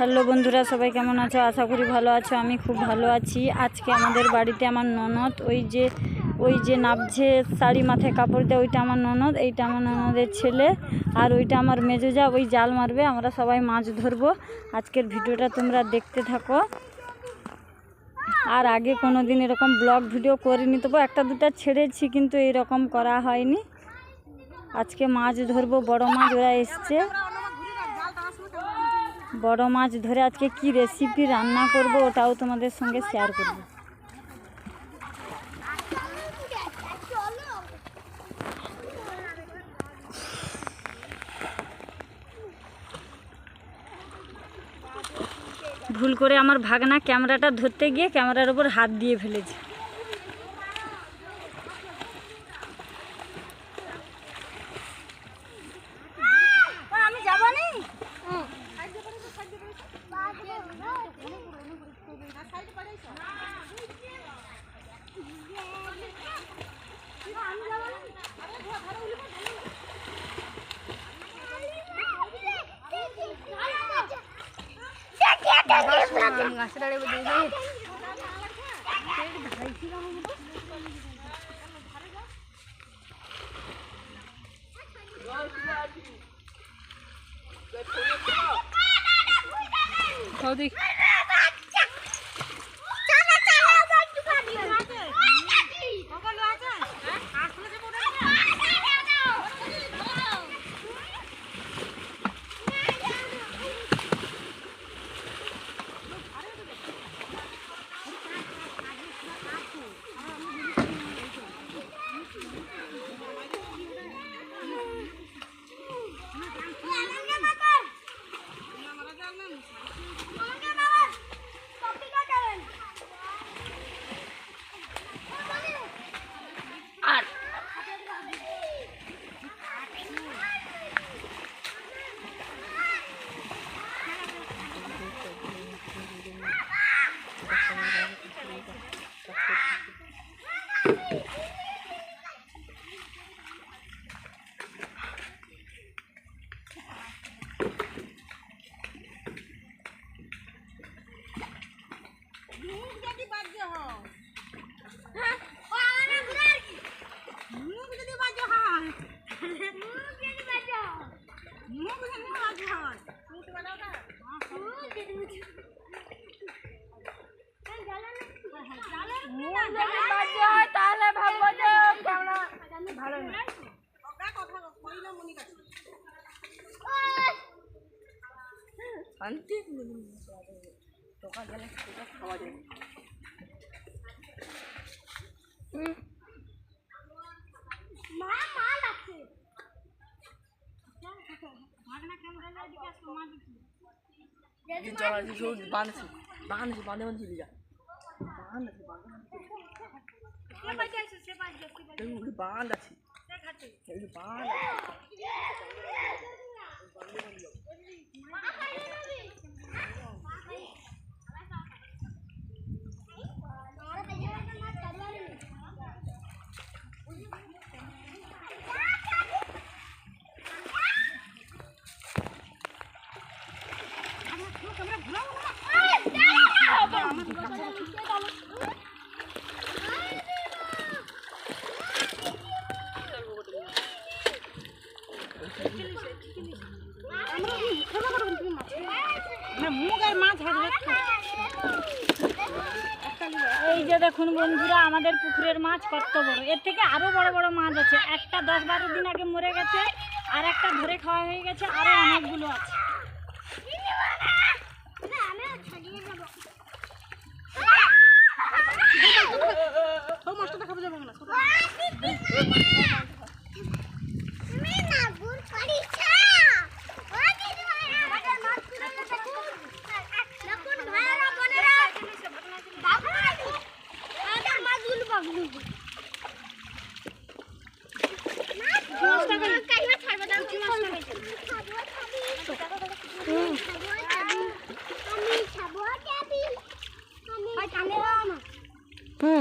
Hello বন্ধুরা, সবাই কেমন আছো? আশা করি ভালো আছো, আমি খুব ভালো আছি। আজকে আমাদের বাড়িতে আমার ননদ, ওই যে ওই যে নাবছে শাড়ি মাথায় কাপড় দেয়, ওইটা আমার ননদ, এইটা আমার ননদের ছেলে, আর ওইটা আমার মেজোজা, ওই জাল মারবে, আমরা সবাই মাছ ধরবো। আজকের ভিডিওটা তোমরা দেখতে থাকো। আর আগে কোনো দিন এরকম ব্লগ ভিডিও করিনি, তবু একটা দুটা ছেড়েছি, কিন্তু এরকম করা হয়নি। আজকে মাছ ধরবো, বড় মাছ, ওরা এসছে। বড় মাছ ধরে আজকে কি রেসিপি রান্না করব ওটাও তোমাদের সঙ্গে শেয়ার করব। ভুল করে আমার ভাগনা ক্যামেরাটা ধরতে গিয়ে ক্যামেরার উপর হাত দিয়ে ফেলেছে। গাছে দাঁড়িয়ে দিয়ে তাহলে ভাববো যে খাওয়া যায় মা মা লাগছে দিন চলা আছে সব বাঁধছে বাঁধছে বাঁধে বাঁধে চলে যা বাঁধ আছে বাঁধ আছে দেখুন বাঁধ আছে এই যে বাঁধ আছে এই যে দেখুন বন্ধুরা আমাদের পুকুরের মাছ কত বড় এর থেকে আরও বড় বড় মাছ আছে একটা দশ বারো দিন আগে মরে গেছে আর একটা ধরে খাওয়া হয়ে গেছে আরও অনেকগুলো আছে হুম।